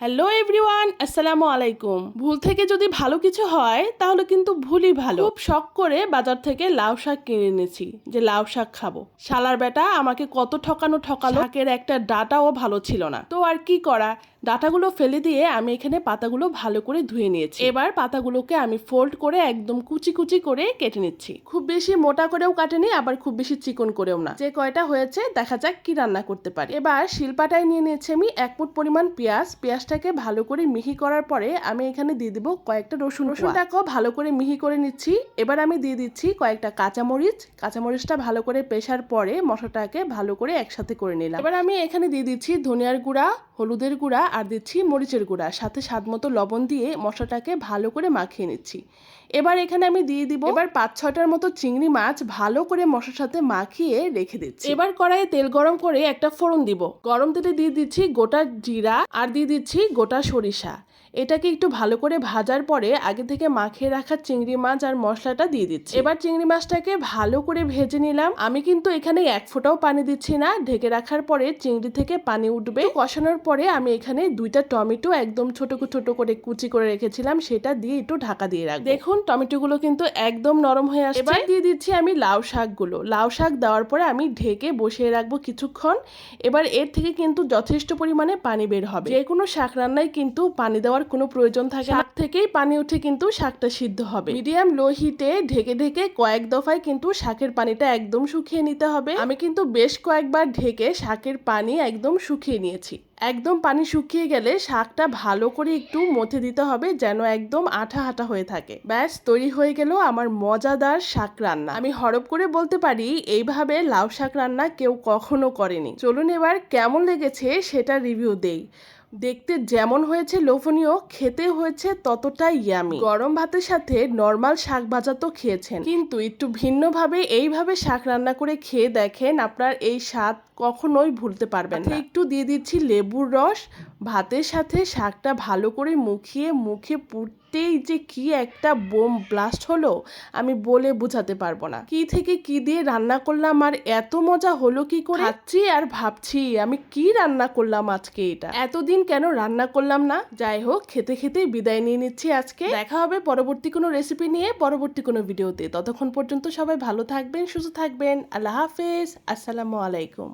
Hello everyone আসসালামু আলাইকুম। ভুল থেকে যদি ভালো কিছু হয়, তাহলে কিন্তু ভুলই ভালো। খুব শখ করে বাজার থেকে লাউ শাক কিনে এনেছি, যে লাউ শাক খাব। শালার বেটা আমাকে কত ঠকানো ঠকালো, শাকের একটা ডাটাও ভালো ছিল না। তো আর কি করা? ডাটাগুলো ফেলে দিয়ে আমি এখানে পাতাগুলো ভালো করে ধুয়ে নিয়েছি। এবার পাতাগুলোকে আমি ফোল্ড করে একদম কুচি কুচি করে কেটে নিচ্ছি। খুব বেশি মোটা করেও কাটেনি, আবার খুব বেশি চিকন করেও না। যে কয়টা হয়েছে, দেখা যাক কি রান্না করতে পারি। এবার শিলপাটায় নিয়ে নিয়েছি আমি এক মুঠ পরিমাণ পেঁয়াজ। পেঁয়াজটাকে ভালো করে মিহি করার পরে আমি এখানে দিয়ে দিব কয়েকটা রসুন রসুনটাকেও ভালো করে মিহি করে নিচ্ছি। এবার আমি দিয়ে দিচ্ছি কয়েকটা কাঁচামরিচ। কাঁচামরিচটা ভালো করে পেশার পরে মশলাটাকে ভালো করে একসাথে করে নিলাম। এবার আমি এখানে দিয়ে দিচ্ছি ধনিয়ার গুঁড়া, হলুদের গুঁড়া আর দিচ্ছি মরিচের গুঁড়া। সাথে স্বাদ মতো লবণ দিয়ে মশলাটাকে ভালো করে মাখিয়ে নিচ্ছি। এবার এখানে আমি দিয়ে দিব এবার পাঁচ ছটার মতো চিংড়ি মাছ ভালো করে মশলার সাথে মাখিয়ে রেখে দিচ্ছি। এবার কড়াইয়ে তেল গরম করে একটা ফোড়ন দিব। গরম তেলে দিয়ে দিচ্ছি গোটা জিরা আর দিয়ে দিচ্ছি গোটা সরিষা। এটাকে একটু ভালো করে ভাজার পরে আগে থেকে মাখিয়ে রাখা চিংড়ি মাছ আর মশলাটা দিয়ে দিচ্ছি। এবার চিংড়ি মাছটাকে ভালো করে ভেজে নিলাম। আমি কিন্তু এখানে এক ফোঁটাও পানি দিচ্ছি না। ঢেকে রাখার পরে চিংড়ি থেকে পানি উঠবে। কষানোর পরে আমি এখানে দুইটা টমেটো একদম ছোট ছোট করে কুচি করে রেখেছিলাম সেটা দিয়ে একটু ঢাকা দিয়ে রাখব। দেখুন টমেটোগুলো কিন্তু একদম নরম হয়ে আসছে। এবার দিয়ে দিচ্ছি আমি লাউ শাকগুলো। লাউ শাক দেওয়ার পরে আমি ঢেকে বসিয়ে রাখব কিছুক্ষণ। এবার এর থেকে কিন্তু যথেষ্ট পরিমাণে পানি বের হবে। যে কোনো শাক রান্নায় কিন্তু পানি দেওয়ার কোনো প্রয়োজন থাকে শাক থেকেই পানি উঠে কিন্তু শাকটা সিদ্ধ হবে। মিডিয়াম লো হিটে ঢেকে ঢেকে কয়েক দফায় কিন্তু শাকের পানিটা একদম শুকিয়ে নিতে হবে। আমি কিন্তু বেশ কয়েকবার ঢেকে শাকের পানি একদম শুকিয়ে নিয়েছি। একদম পানি শুকিয়ে গেলে শাকটা ভালো করে একটু মথে দিতে হবে যেন একদম আঠা আঠা হয়ে থাকে। ব্যাস, তৈরি হয়ে গেল আমার মজাদার শাক রান্না। আমি হরপ করে বলতে পারি, এইভাবে লাউ শাক রান্না কেউ কখনো করেনি। চলুন এবার কেমন লেগেছে সেটা রিভিউ দেই। দেখতে যেমন হয়েছে লোভনীয় খেতে হয়েছে ততটাই ইয়ামি গরম ভাতের সাথে নর্মাল শাক ভাজা তো খেয়েছেন। কিন্তু একটু ভিন্নভাবে এইভাবে শাক রান্না করে খেয়ে দেখেন আপনার এই স্বাদ কখনোই ভুলতে পারবেন না। একটু দিয়ে দিচ্ছি লেবুর রস ভাতের সাথে শাকটা ভালো করে মুখিয়ে মুখে পুড়তেই যে কি একটা বোম ব্লাস্ট হলো আমি বলে বোঝাতে পারব না। কি থেকে কি দিয়ে রান্না করলাম আর এত মজা হলো কি করে? খাচ্ছি আর ভাবছি আমি কি রান্না করলাম আজকে এটা? এতদিন কেন রান্না করলাম না? যাই হোক খেতে খেতে বিদায় নিয়ে নিচ্ছি আজকে। দেখা হবে পরবর্তী কোনো রেসিপি নিয়ে পরবর্তী কোনো ভিডিওতে ততক্ষণ পর্যন্ত সবাই ভালো থাকবেন সুস্থ থাকবেন। আল্লাহ হাফেজ আসসালামু আলাইকুম।